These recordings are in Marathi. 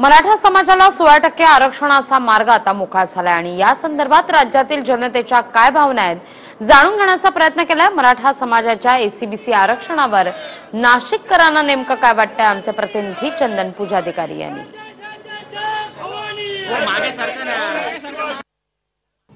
मराठा समाजाला सोळा टक्के आरक्षणाचा मार्ग आता मोकळा झालाय आणि या संदर्भात राज्यातील जनतेच्या काय भावना आहेत जाणून घेण्याचा प्रयत्न केलाय. मराठा समाजाच्या एसीबीसी आरक्षणावर नाशिककरांना नेमकं काय वाटतंय? आमचे प्रतिनिधी चंदन पूजाधिकारी यांनी.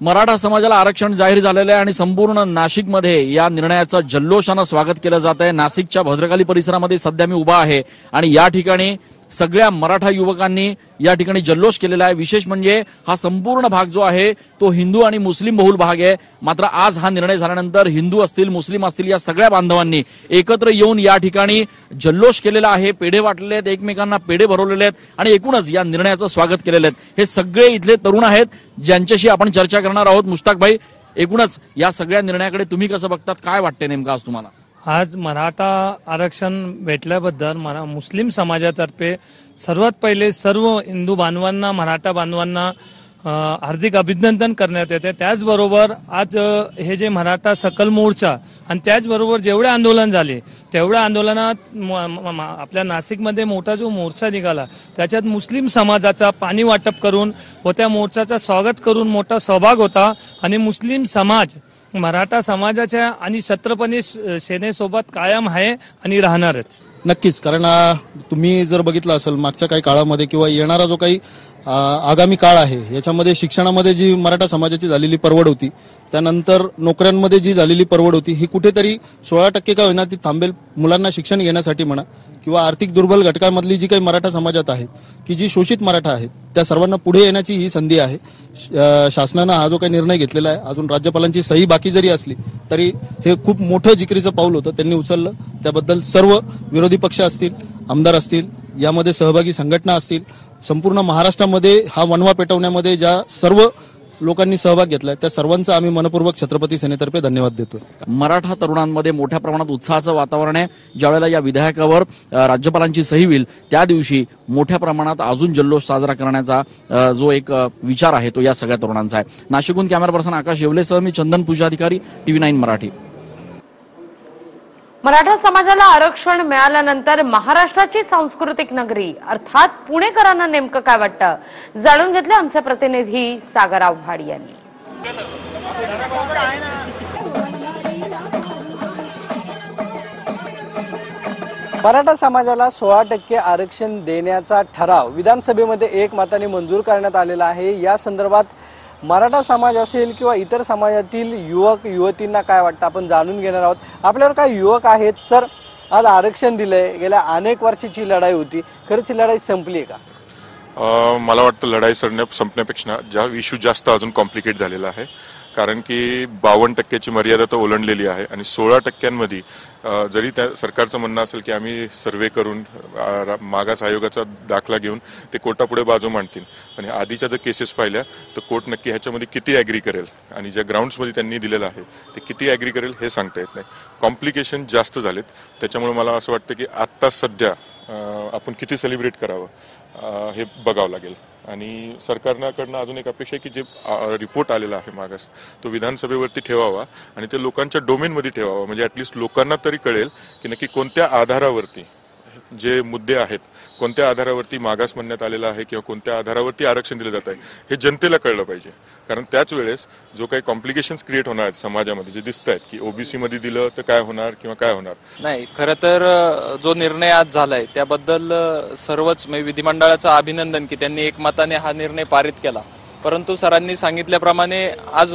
मराठा समाजाला आरक्षण जाहीर झालेलं आहे आणि संपूर्ण नाशिकमध्ये या निर्णयाचं जल्लोषानं स्वागत केलं जात आहे नाशिकच्या भद्रकाली परिसरामध्ये सध्या मी उभा आहे आणि या ठिकाणी सगळ्या मराठा युवकांनी या ठिकाणी जल्लोष केलेला आहे. विशेष म्हणजे हा संपूर्ण भाग जो आहे तो हिंदू आणि मुस्लिम बहुल भाग आहे. मात्र आज हा निर्णय झाल्यानंतर हिंदू असतील मुस्लिम असतील या सगळ्या बांधवांनी एकत्र येऊन या ठिकाणी जल्लोष केलेला आहे. पेढे वाटलेले आहेत एकमेकांना पेढे भरवलेले आहेत आणि एकूणच या निर्णयाचं स्वागत केलेलं आहेत. हे सगळे इथले तरुण आहेत ज्यांच्याशी आपण चर्चा करणार आहोत. मुश्ताक भाई एकूणच या सगळ्या निर्णयाकडे तुम्ही कसं बघतात? काय वाटते नेमकं आज तुम्हाला? आज मराठा आरक्षण भेटल्याबद्दल मरा मुस्लिम समाजातर्फे सर्वात पहिले सर्व हिंदू बांधवांना मराठा बांधवांना हार्दिक अभिनंदन करण्यात येते. त्याचबरोबर आज हे जे मराठा सकल मोर्चा आणि त्याचबरोबर जेवढे आंदोलन झाले तेवढ्या आंदोलनात आपल्या नाशिकमध्ये मोठा जो मोर्चा निघाला त्याच्यात मुस्लिम समाजाचा पाणी वाटप करून व त्या मोर्चाचा स्वागत करून मोठा सहभाग होता आणि मुस्लिम समाज मराठा समाजाच्या आणि छत्रपती सेनेसोबत कायम आहे आणि राहणारच. नक्कीच कारण तुम्ही जर बघितलं असेल मागच्या काही काळामध्ये किंवा येणारा जो काही आगामी काळ आहे याच्यामध्ये शिक्षणामध्ये जी मराठा समाजाची झालेली परवड होती त्यानंतर नोकऱ्यांमध्ये जी झालेली परवड होती ही कुठेतरी सोळा टक्के का होईना ती थांबेल मुलांना शिक्षण घेण्यासाठी म्हणा किंवा आर्थिक दुर्बल घटकांमधली जी काही मराठा समाजात आहेत की जी शोषित मराठा आहेत त्या सर्वांना पुढे येण्याची ही संधी आहे. श- शासनानं हा जो काही निर्णय घेतलेला आहे अजून राज्यपालांची सही बाकी जरी असली तरी हे खूप मोठं जिकरीचं पाऊल होतं. त्यांनी उचललं. त्याबद्दल सर्व विरोधी पक्ष असतील आमदार असतील यामध्ये सहभागी संघटना असतील संपूर्ण महाराष्ट्रामध्ये हा वनवा पेटवण्यामध्ये ज्या सर्व लोकांनी सहभाग घेतलाय. त्या सर्वांचा आम्ही मनपूर्वक छत्रपती सेनेतर्फे धन्यवाद देतोय. मराठा तरुणांमध्ये मोठ्या प्रमाणात उत्साहाचं वातावरण आहे. ज्यावेळेला या विधेयकावर राज्यपालांची सही होईल त्या दिवशी मोठ्या प्रमाणात अजून जल्लोष साजरा करण्याचा जो एक विचार आहे तो या सगळ्या तरुणांचा आहे. नाशिकहून कॅमेरा पर्सन आकाश येवलेसह मी चंदन पूजाधिकारी टीव्ही नाईन मराठी. मराठा समाजाला आरक्षण मिळाल्यानंतर महाराष्ट्राची सांस्कृतिक नगरी अर्थात पुणेकरांना नेमकं काय वाटतं? जाणून घेतलं आमचे प्रतिनिधी सागरराव भाड यांनी. मराठा समाजाला सोळा टक्के आरक्षण देण्याचा ठराव विधानसभेमध्ये एक मताने मंजूर करण्यात आलेला आहे. या संदर्भात मराठा समाज असेल किंवा इतर समाजातील युवक युवतींना काय वाटतं? आपण जाणून घेणार आहोत. आपल्यावर काय युवक आहेत सर. आज आरक्षण दिलंय. गेल्या अनेक वर्षाची लढाई होती. खरंच ही लढाई संपली आहे का? अ, मला वाटतं लढाई सरण्या संपण्यापेक्षा ज्या इश्यू जास्त अजून कॉम्प्लिकेट झालेला आहे. कारण की बावन्न टक्क्याची मर्यादा तर ओलांडलेली आहे आणि सोळा टक्क्यांमध्ये जरी त्या सरकारचं म्हणणं असेल की आम्ही सर्वे करून मागास आयोगाचा दाखला घेऊन ते कोर्टापुढे बाजू मांडतील. पण आधीच्या जर केसेस पाहिल्या तर कोर्ट नक्की ह्याच्यामध्ये किती ॲग्री करेल आणि ज्या ग्राउंड्समध्ये त्यांनी दिलेलं आहे ते किती ॲग्री करेल हे सांगता येत नाही. कॉम्प्लिकेशन जास्त झालेत. त्याच्यामुळे मला असं वाटतं की आत्ता सध्या आपण किती सेलिब्रेट करावं हे बघावं लागेल. आणि सरकारनाकडनं अजून एक अपेक्षा आहे की जे रिपोर्ट आलेला आहे मागास तो विधानसभेवरती ठेवावा आणि ते लोकांच्या डोमेनमध्ये ठेवावा. म्हणजे ॲटलिस्ट लोकांना तरी कळेल की नक्की कोणत्या आधारावरती जे मुद्दे आहेत कोणत्या आधारावरती मागास म्हणण्यात आलेला आहे किंवा कोणत्या आधारावरती आरक्षण दिलं जात आहे हे जनतेला कळलं पाहिजे. कारण त्याच वेळेस जो काही कॉम्प्लिकेशन्स क्रिएट होणार आहेत समाजामध्ये जे दिसत आहेत की ओबीसी मध्ये दिलं तर काय होणार किंवा काय होणार? नाही खरं तर जो निर्णय आज झालाय त्याबद्दल सर्वच म्हणजे विधिमंडळाचं अभिनंदन की त्यांनी एकमताने हा निर्णय पारित केला. परंतु सरांनी सांगितल्याप्रमाणे आज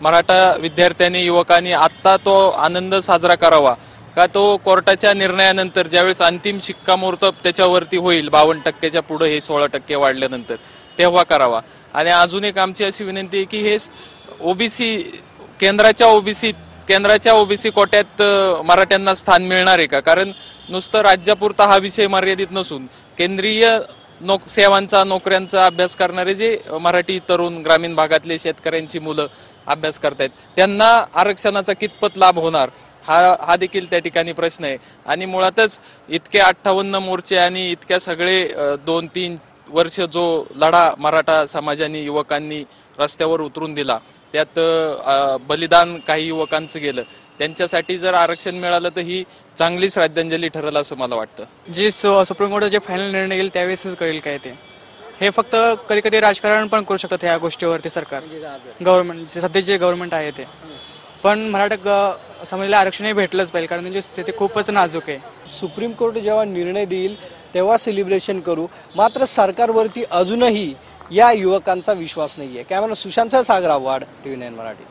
मराठा विद्यार्थ्यांनी युवकांनी आत्ता तो आनंद साजरा करावा. का तो कोर्टाच्या निर्णयानंतर ज्यावेळेस अंतिम शिक्कामोर्तब त्याच्यावरती होईल बावन्न टक्क्याच्या पुढे हे सोळा टक्के वाढल्यानंतर तेव्हा करावा. आणि अजून एक आमची अशी विनंती आहे की हे ओबीसी केंद्राच्या ओबीसी केंद्राच्या ओबीसी कोट्यात मराठ्यांना स्थान मिळणार आहे का? कारण नुसतं राज्यापुरता हा विषय मर्यादित नसून केंद्रीय नोक सेवांचा नोकऱ्यांचा अभ्यास करणारे जे मराठी तरुण ग्रामीण भागातले शेतकऱ्यांची मुलं अभ्यास करतायत त्यांना आरक्षणाचा कितपत लाभ होणार? हा हा देखील त्या ठिकाणी प्रश्न आहे. आणि मुळातच इतके अठ्ठावन्न मोर्चे आणि इतक्या सगळे दोन तीन वर्ष जो लढा मराठा समाजाने युवकांनी रस्त्यावर उतरून दिला त्यात बलिदान काही युवकांचं गेलं. त्यांच्यासाठी जर आरक्षण मिळालं तर ही चांगली श्रद्धांजली ठरेल असं मला वाटतं. जे सुप्रीम कोर्टात जे फायनल निर्णय घेईल त्यावेळेसच कळेल काय ते. हे फक्त कधी कधी राजकारण पण करू शकतात ह्या गोष्टीवरती सरकार. गव्हर्नमेंट सध्याचे जे गव्हर्नमेंट आहे ते. पण मराठा समाजाला आरक्षणही भेटलंच पाहिजे कारण त्यांची स्थिती खूपच नाजूक आहे. सुप्रीम कोर्ट जेव्हा निर्णय देईल तेव्हा सेलिब्रेशन करू. मात्र सरकारवरती अजूनही या युवकांचा विश्वास नाही आहे camera Sushant Sagar Avhad TV nine Marathi.